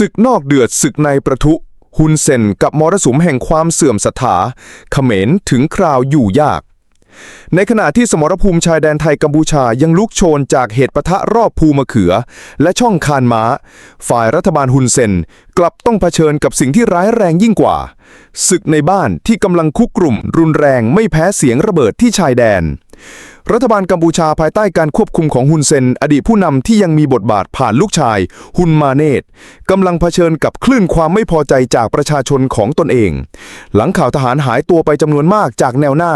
ศึกนอกเดือดศึกในประทุ ฮุนเซนกับมรสุมแห่งความเสื่อมศรัทธาเขมรถึงคราวอยู่ยาก ในขณะที่สมรภูมิชายแดนไทยกัมพูชายังลุกโชนจากเหตุปะทะรอบภูมะเขือ และช่องคานม้า ฝ่ายรัฐบาลฮุนเซนกลับต้องเผชิญกับสิ่งที่ร้ายแรงยิ่งกว่า ศึกในบ้านที่กำลังคุกกลุ่มรุนแรงไม่แพ้เสียงระเบิดที่ชายแดน รัฐบาลกัมพูชาภายใต้การควบคุมของฮุนเซน อดีตผู้นำที่ยังมีบทบาทผ่านลูกชาย ฮุนมาเนตกำลังเผชิญกับคลื่นความไม่พอใจจากประชาชนของตนเอง หลังข่าวทหารหายตัวไปจำนวนมากจากแนวหน้า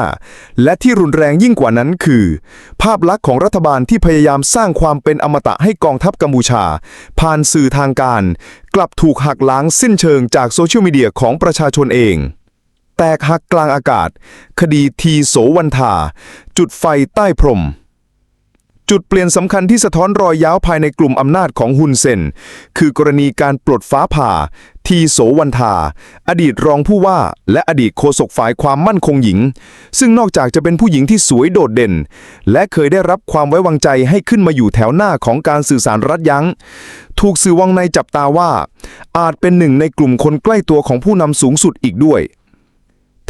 และที่รุนแรงยิ่งกว่านั้นคือ ภาพลักษณ์ของรัฐบาลที่พยายามสร้างความเป็นอมตะให้กองทัพกัมพูชา ผ่านสื่อทางการ กลับถูกหักล้างสิ้นเชิงจากโซเชียลมีเดียของประชาชนเอง แตกหักกลางอากาศ คดีทีโสวันทา จุดไฟใต้พรม จุดเปลี่ยนสำคัญที่สะท้อนรอยย้าวภายในกลุ่มอำนาจของฮุนเซน คือกรณีการปลดฟ้าผ่า ทีโสวันทา อดีตรองผู้ว่า และอดีตโฆษกฝ่ายความมั่นคงหญิง ซึ่งนอกจากจะเป็นผู้หญิงที่สวยโดดเด่น และเคยได้รับความไว้วางใจให้ขึ้นมาอยู่แถวหน้าของการสื่อสารรัฐยั้งถูกสื่อวังในจับตาว่า อาจเป็นหนึ่งในกลุ่มคนใกล้ตัวของผู้นำสูงสุดอีกด้วย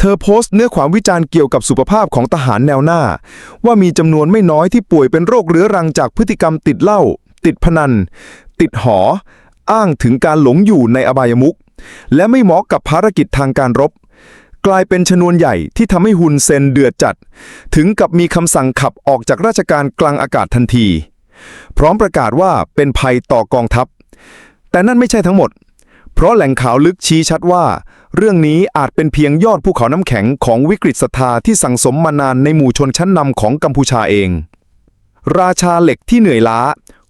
เธอโพสต์เนื้อความวิจารณ์เกี่ยวกับสุขภาพของทหารแนวหน้า ว่ามีจำนวนไม่น้อยที่ป่วยเป็นโรคเรื้อรังจากพฤติกรรมติดเหล้าติดพนัน ติดหอ อ้างถึงการหลงอยู่ในอบายมุขและไม่เหมาะกับภารกิจทางการรบ กลายเป็นชนวนใหญ่ที่ทำให้ฮุนเซนเดือดจัด ถึงกับมีคำสั่งขับออกจากราชการกลางอากาศทันที พร้อมประกาศว่าเป็นภัยต่อกองทัพ แต่นั่นไม่ใช่ทั้งหมด เพราะแหล่งข่าวลึกชี้ชัดว่า เรื่องนี้อาจเป็นเพียงยอดภูเขาน้ำแข็งของวิกฤตศรัทธาที่สั่งสมมานานในหมู่ชนชั้นนำของกัมพูชาเอง ราชาเหล็กที่เหนื่อยล้า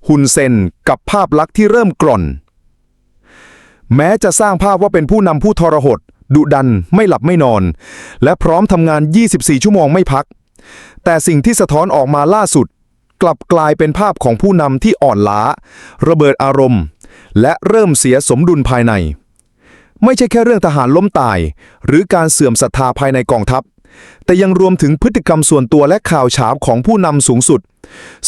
ฮุนเซนกับภาพลักษณ์ที่เริ่มกร่อน แม้จะสร้างภาพว่าเป็นผู้นำผู้ทรหด ดุดันไม่หลับไม่นอน และพร้อมทำงาน 24 ชั่วโมงไม่พัก แต่สิ่งที่สะท้อนออกมาล่าสุด กลับกลายเป็นภาพของผู้นำที่อ่อนล้า ระเบิดอารมณ์ และเริ่มเสียสมดุลภายใน ไม่ใช่แค่เรื่องทหารล้มตาย หรือการเสื่อมศรัทธาภายในกองทัพ แต่ยังรวมถึงพฤติกรรมส่วนตัวและข่าวเฉาของผู้นำสูงสุด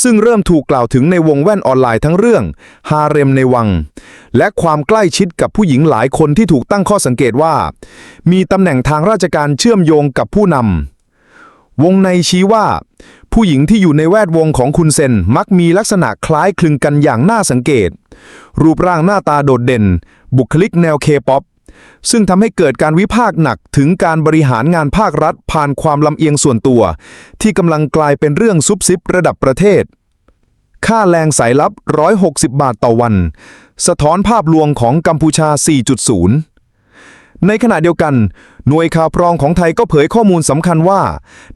ซึ่งเริ่มถูกกล่าวถึงในวงแว่นออนไลน์ทั้งเรื่องฮาเร็มในวัง และความใกล้ชิดกับผู้หญิงหลายคนที่ถูกตั้งข้อสังเกตว่า มีตำแหน่งทางราชการเชื่อมโยงกับผู้นำวงในชี้ว่า ผู้หญิงที่อยู่ในแวดวงของคุณเซนมักมีลักษณะคล้ายคลึงกันอย่างน่าสังเกต รูปร่างหน้าตาโดดเด่น บุคลิกแนวเคป๊อป ซึ่งทำให้เกิดการวิพากษ์หนักถึงการบริหารงานภาครัฐผ่านความลำเอียงส่วนตัว ที่กำลังกลายเป็นเรื่องซุบซิบระดับประเทศ ค่าแรงสายลับ 160 บาทต่อวัน สะท้อนภาพลวงของกัมพูชา 4.0 ในขณะเดียวกัน หน่วยข่าวพรองของไทยก็เผยข้อมูลสำคัญว่า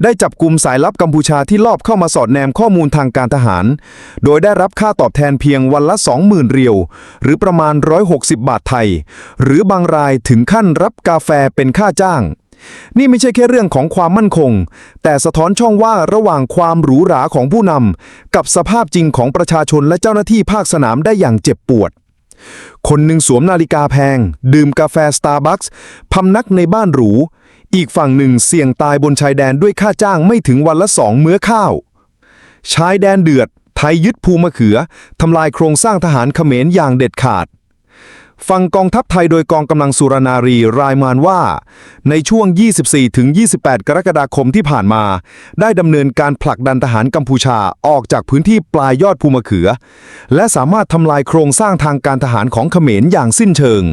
ได้จับกลุ่มสายลับกัมพูชาที่ลอบเข้ามาสอดแนมข้อมูลทางการทหาร โดยได้รับค่าตอบแทนเพียงวันละ 20,000 เรียว หรือประมาณ 160 บาทไทย หรือบางรายถึงขั้นรับกาแฟเป็นค่าจ้างนี่ไม่ใช่แค่เรื่องของความมั่นคง แต่สะท้อนช่องว่างระหว่างความหรูหราของผู้นำกับสภาพจริงของประชาชนและเจ้าหน้าที่ภาคสนามได้อย่างเจ็บปวด คนหนึ่งสวมนาฬิกาแพง ดื่มกาแฟสตาร์บัคส์พำนักในบ้านหรู อีกฝั่งหนึ่งเสี่ยงตายบนชายแดนด้วยค่าจ้างไม่ถึงวันละสองมื้อข้าว ชายแดนเดือด ไทยยึดภูมะเขือ ทำลายโครงสร้างทหารเขมรอย่างเด็ดขาด ฝั่งกองทัพไทยโดยกองกำลังสุรนารีรายงานว่า ในช่วง 24-28 กรกฎาคมที่ผ่านมา ได้ดำเนินการผลักดันทหารกัมพูชาออกจากพื้นที่ปลายยอดภูมะเขือ และสามารถทำลายโครงสร้างทางการทหารของเขมรอย่างสิ้นเชิง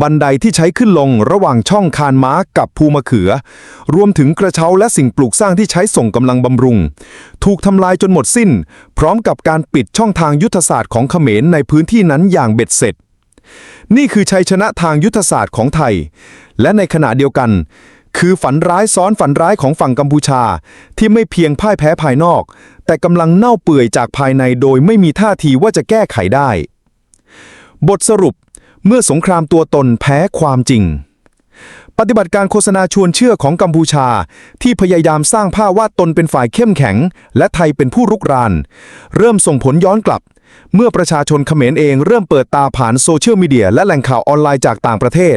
บันไดที่ใช้ขึ้นลงระหว่างช่องคานม้ากับภูมะเขือ รวมถึงกระเช้าและสิ่งปลูกสร้างที่ใช้ส่งกำลังบำรุง ถูกทำลายจนหมดสิ้น พร้อมกับการปิดช่องทางยุทธศาสตร์ของเขมรในพื้นที่นั้นอย่างเบ็ดเสร็จ นี่คือชัยชนะทางยุทธศาสตร์ของไทย และในขณะเดียวกัน คือฝันร้ายซ้อนฝันร้ายของฝั่งกัมพูชา ที่ไม่เพียงพ่ายแพ้ภายนอก แต่กำลังเน่าเปื่อยจากภายในโดยไม่มีท่าทีว่าจะแก้ไขได้ บทสรุปเมื่อสงครามตัวตนแพ้ความจริง ปฏิบัติการโฆษณาชวนเชื่อของกัมพูชา ที่พยายามสร้างภาพว่าตนเป็นฝ่ายเข้มแข็ง และไทยเป็นผู้รุกราน เริ่มส่งผลย้อนกลับ เมื่อประชาชนเขมรเองเริ่มเปิดตาผ่านโซเชียลมีเดียและแหล่งข่าวออนไลน์จากต่างประเทศ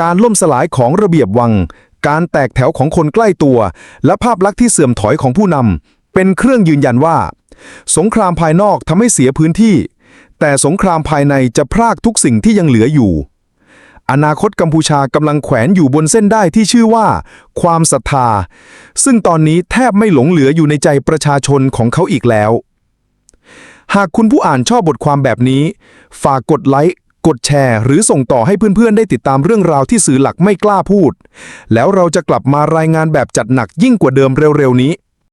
การล่มสลายของระเบียบวัง การแตกแถวของคนใกล้ตัว และภาพลักษณ์ที่เสื่อมถอยของผู้นำเป็นเครื่องยืนยันว่า สงครามภายนอกทำให้เสียพื้นที่ แต่สงครามภายในจะพรากทุกสิ่งที่ยังเหลืออยู่อนาคตกัมพูชากำลังแขวนอยู่บนเส้นได้ที่ชื่อว่า ความศรัทธา ซึ่งตอนนี้แทบไม่หลงเหลืออยู่ในใจประชาชนของเขาอีกแล้ว หากคุณผู้อ่านชอบบทความแบบนี้ ฝากกดไลค์กดแชร์ หรือส่งต่อให้เพื่อนๆ ได้ติดตามเรื่องราวที่สื่อหลักไม่กล้าพูด แล้วเราจะกลับมารายงานแบบจัดหนักยิ่งกว่าเดิมเร็วๆนี้